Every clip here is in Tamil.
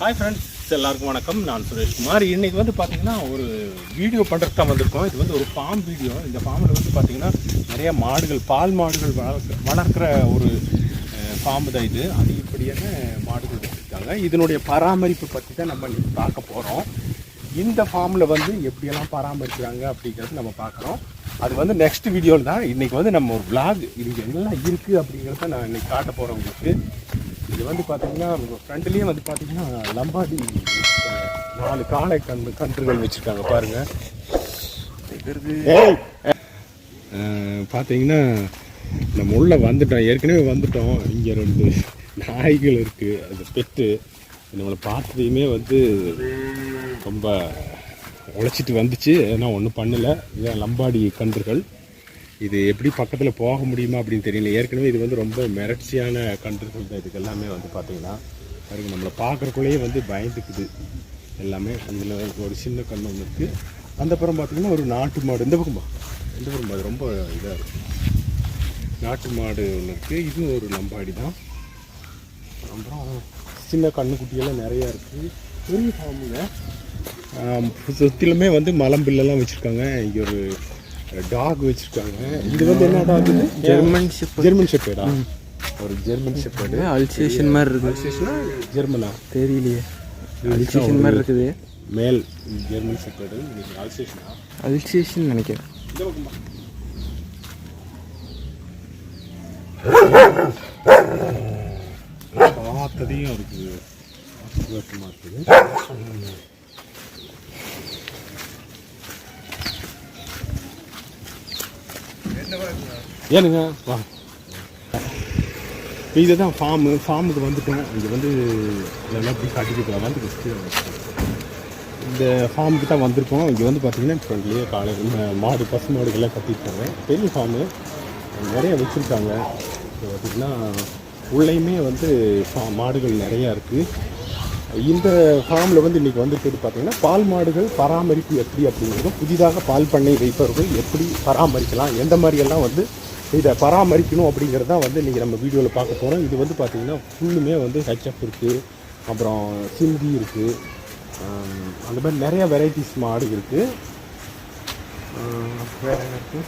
ஹாய் ஃப்ரெண்ட்ஸ் எல்லாருக்கும் வணக்கம். நான் சுரேஷ்குமார் இன்றைக்கி வந்து பார்த்தீங்கன்னா ஒரு வீடியோ பண்ணுறதுக்கு தான் வந்திருக்கோம். இது வந்து ஒரு ஃபார்ம் வீடியோ இந்த ஃபார்மில் வந்து பார்த்தீங்கன்னா நிறைய மாடுகள் பால் மாடுகள் வளர்க்க வளர்க்குற ஒரு ஃபார்ம் தான் இது. அதிகப்படியான மாடுகள் வச்சுருக்காங்க. இதனுடைய பராமரிப்பு பற்றி தான் நம்ம பார்க்க போகிறோம் இந்த ஃபார்மில் வந்து எப்படியெல்லாம் பராமரிக்கிறாங்க அப்படிங்கிறது நம்ம பார்க்குறோம். அது வந்து நெக்ஸ்ட் வீடியோவில் தான். இன்றைக்கி வந்து நம்ம ஒரு விளாக் இது எல்லாம் இருக்குது அப்படிங்கிறத நான் இன்றைக்கி காட்ட போகிறேன் உங்களுக்கு. இது வந்து பார்த்தீங்கன்னா ஃப்ரண்ட்லேயே வந்து பார்த்தீங்கன்னா லம்பாடி. நாலு காளை கன்று கன்றுகள் வச்சுருக்காங்க பாருங்க. ஏய்! அஹ், பார்த்தீங்கன்னா நம்ம உள்ளே வந்துட்டோம் ஏற்கனவே வந்துட்டோம். இங்கே ரெண்டு நாய்கள் இருக்குது அது பெட்டு. நம்மளை பார்த்ததையுமே வந்து ரொம்ப உழைச்சிட்டு வந்துச்சு. ஏன்னா ஒன்றும் பண்ணல. இதான் லம்பாடி கன்றுகள். இது எப்படி பக்கத்தில் போக முடியுமா அப்படின்னு தெரியல. ஏற்கனவே இது வந்து ரொம்ப மிரட்சியான கண்ட்ரிகள் தான். இதுக்கு எல்லாமே வந்து பார்த்தீங்கன்னா பாருங்க நம்மளை பார்க்குறக்குள்ளேயே வந்து பயந்துக்குது. எல்லாமே அதில் ஒரு சின்ன கண் ஒன்று இருக்குது அந்த புறம் பார்த்தீங்கன்னா ஒரு நாட்டு மாடு. இந்த பக்கம்? இந்த பக்கம். அது ரொம்ப இதாக இருக்கும் நாட்டு மாடு ஒன்று இருக்குது இதுவும் ஒரு நம்பாடி தான். அப்புறம் சின்ன கண்ணுக்குட்டியெல்லாம் நிறையா இருக்குது பெரிய ஃபார்முங்க சுற்றிலுமே வந்து மலம்பில்லெல்லாம் வச்சுருக்காங்க. இங்கே ஒரு டாக் வச்சுருக்காங்க. இது வந்து என்ன டாக் இது? ஜெர்மன் ஷெப்பர்ட் ஜெர்மன் ஷெப்பேடா ஒரு ஜெர்மன் ஷெப்பேடு அல்சேஷன் மாதிரி இருக்குது. ஜெர்மனா தெரியலையே. அல்சேஷன் மாதிரி இருக்குது. மேல் ஜெர்மன் ஷெப்பேடு அல்சேஷனா அல்சேஷன் நினைக்கிறேன். பார்த்ததையும் ஆசீர்வாதமாக இருக்குது. ஏனுங்க வா. இதுதான் ஃபார்மு ஃபார்முக்கு வந்துட்டோம். இங்கே வந்து இதெல்லாம் எப்படி காட்டிக்கிட்டு வந்து ஃபஸ்ட்டு இந்த ஃபார்முக்கு தான் வந்திருக்கோம். இங்கே வந்து பார்த்தீங்கன்னா ஃப்ரெண்ட்லேயே காலை மாடு பசு மாடுகள்லாம் கட்டியிருக்காங்க பெரிய ஃபார்மு நிறைய வச்சுருக்காங்க. இப்போ பார்த்திங்கன்னா உள்ளேயுமே வந்து ஃபா- மாடுகள் நிறையா இருக்குது இந்த ஃபார்மில் வந்து இன்றைக்கி வந்துட்டு பார்த்தீங்கன்னா பால் மாடுகள் பராமரிப்பு எப்படி அப்படிங்கிறதும் புதிதாக பால் பண்ணை வைப்பவர்கள் எப்படி பராமரிக்கலாம் எந்த மாதிரியெல்லாம் வந்து இதை பராமரிக்கணும் அப்படிங்கிறது தான் வந்து இன்றைக்கி நம்ம வீடியோவில் பார்க்க போகிறோம் இது வந்து பார்த்திங்கன்னா ஃபுல்லுமே வந்து ஹெச்எஃப் இருக்குது அப்புறம் சிந்தி இருக்குது அந்த மாதிரி நிறைய வெரைட்டிஸ் மாடு இருக்குது வேறு என்ன இருக்குது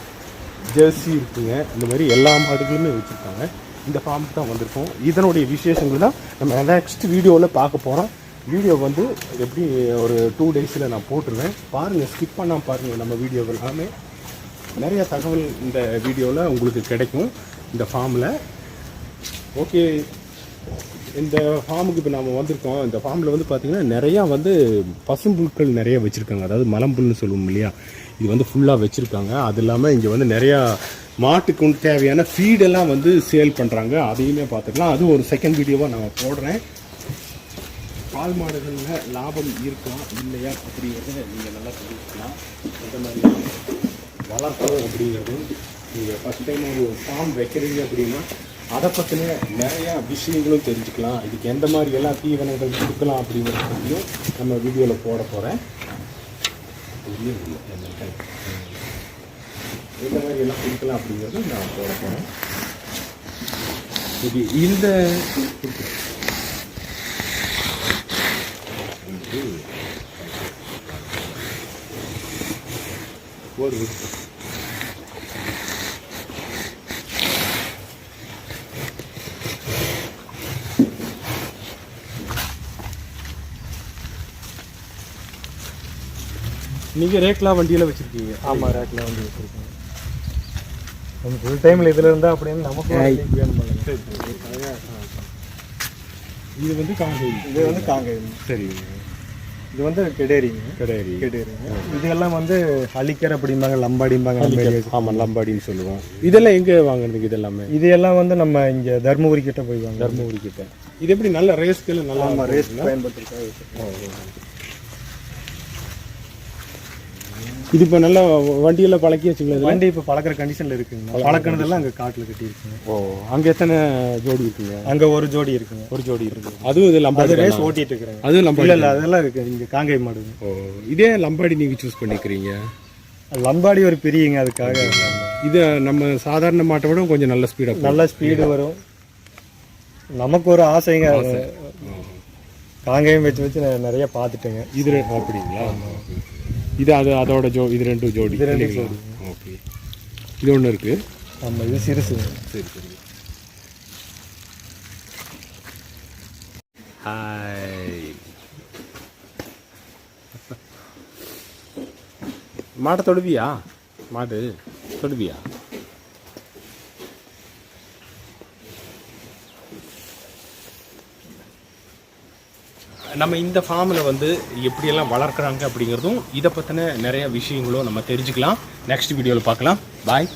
ஜெர்சி இருக்குதுங்க இந்த மாதிரி எல்லா மாடுகளுமே வச்சுருக்காங்க. இந்த ஃபார்முக்கு தான் வந்திருக்கோம். இதனுடைய விசேஷங்கள் தான் நம்ம நெக்ஸ்ட் வீடியோவில் பார்க்க போகிறோம் வீடியோ வந்து எப்படி ஒரு டூ டேஸில் நான் போட்டுருவேன். பாருங்கள் ஸ்கிப் பண்ணாமல் பாருங்கள் நம்ம வீடியோவில் எல்லாமே. நிறைய தகவல் இந்த வீடியோவில் உங்களுக்கு கிடைக்கும். இந்த ஃபார்மில் ஓகே இந்த ஃபார்முக்கு இப்போ நம்ம வந்திருக்கோம். இந்த ஃபார்மில் வந்து பார்த்திங்கன்னா நிறையா வந்து பசும்புல்கள் நிறைய வச்சுருக்காங்க. அதாவது மலம்புல்னு சொல்லுவோம் இல்லையா? இது வந்து ஃபுல்லாக வச்சுருக்காங்க. அது இல்லாமல் இங்கே வந்து நிறையா மாட்டுக்கு தேவையான ஃபீடெல்லாம் வந்து சேல் பண்ணுறாங்க அதையுமே பார்த்துக்கலாம். அது ஒரு செகண்ட் வீடியோவாக நான் போடுறேன். பால் மாடுகளில் லாபம் இருக்கா இல்லையா அப்படிங்கிறத நீங்கள் நல்லா தெரிஞ்சுக்கலாம். இந்த மாதிரி வளர்க்கணும் அப்படிங்கிறது நீங்கள் ஃபஸ்ட் டைம் ஒரு ஃபார்ம் வைக்கிறீங்க அப்படின்னா அதை பற்றின நிறையா விஷயங்களும் தெரிஞ்சுக்கலாம். இதுக்கு எந்த மாதிரி எல்லா தீவனங்கள் கொடுக்கலாம் அப்படிங்கிறத பற்றியும் நம்ம வீடியோவில் போட போகிறேன் எந்த மாதிரி எல்லாம் கொடுக்கலாம் அப்படிங்கிறது நான் போட போகிறேன் இது இந்த ஒரு நீங்கள் ரேக்லா வண்டியில் வச்சுருக்கீங்க. ஆமாம் ரேக்கில் வந்து வச்சுருக்கோம் நம்ம ஃபுல் டைமில் இதில் இருந்தால் அப்படின்னு நமக்கு வேணும் இது வந்து காங்கை இது வந்து காங்காய் சரி. இது வந்து கெடேரிங்க கிடையாது கெடேரிங்க இதெல்லாம் வந்து அலிக்கர் அப்படிம்பாங்க லம்பாடிம்பாங்க. ஆமாம் லம்பாடின்னு சொல்லுவோம். இதெல்லாம் எங்கே வாங்குறதுக்கு இது எல்லாமே இது எல்லாம் வந்து நம்ம இங்கே தர்மபுரி கிட்ட போய் வாங்க தர்மபுரி கிட்ட. இது எப்படி நல்ல ரேஸ்க்கு நல்லா ஆமாம் ரேஸ்? பயன்படுத்திருக்காங்க இது இப்போ நல்லா வண்டியெல்லாம் பழக்கி வச்சுக்கலாம் வண்டி இப்போ பழக்கிற கண்டிஷனில் இருக்குங்க. பழக்கினதெல்லாம் அங்கே காட்டில் கட்டியிருக்குங்க. ஓ அங்கே எத்தனை ஜோடி இருக்குங்க? அங்கே ஒரு ஜோடி இருக்குங்க. ஒரு ஜோடி இருக்கு. அதுவும் இது லம்பாடி ரேஸ் ஓட்டிட்டு இருக்கிறாங்க அதுவும் லம்பாடி இல்லை அதெல்லாம் இருக்கு. இங்கே காங்கை மாடுங்க ஓ இதே லம்பாடி நீங்கள் சூஸ் பண்ணிக்கிறீங்க? லம்பாடி ஒரு பெரியங்க அதுக்காக. இது நம்ம சாதாரண மாட்டை விட கொஞ்சம் நல்ல ஸ்பீடாக நல்ல ஸ்பீடு வரும். நமக்கு ஒரு ஆசைங்க. காங்கேயம் வச்சு வச்சு நான் நிறைய பார்த்துட்டேங்க. இது ரெ- அப்படிங்களா இது அது அதோட ஜோ இது ரெண்டும் ஜோடி. இது ரெண்டும் இல்லைங்களா? ஓகே. இது ஒன்று இருக்கு. ஆமாம் இது சிறுசு சரி சரி. ஹாய் மாட்டை தொடுவியா? மாடு தொடுவியா? நம்ம இந்த ஃபார்மில் வந்து எப்படியெல்லாம் வளர்க்குறாங்க அப்படிங்கிறதும் இதை பற்றின நிறைய விஷயங்களும் நம்ம தெரிஞ்சுக்கலாம். நெக்ஸ்ட் வீடியோவில் பார்க்கலாம். பாய்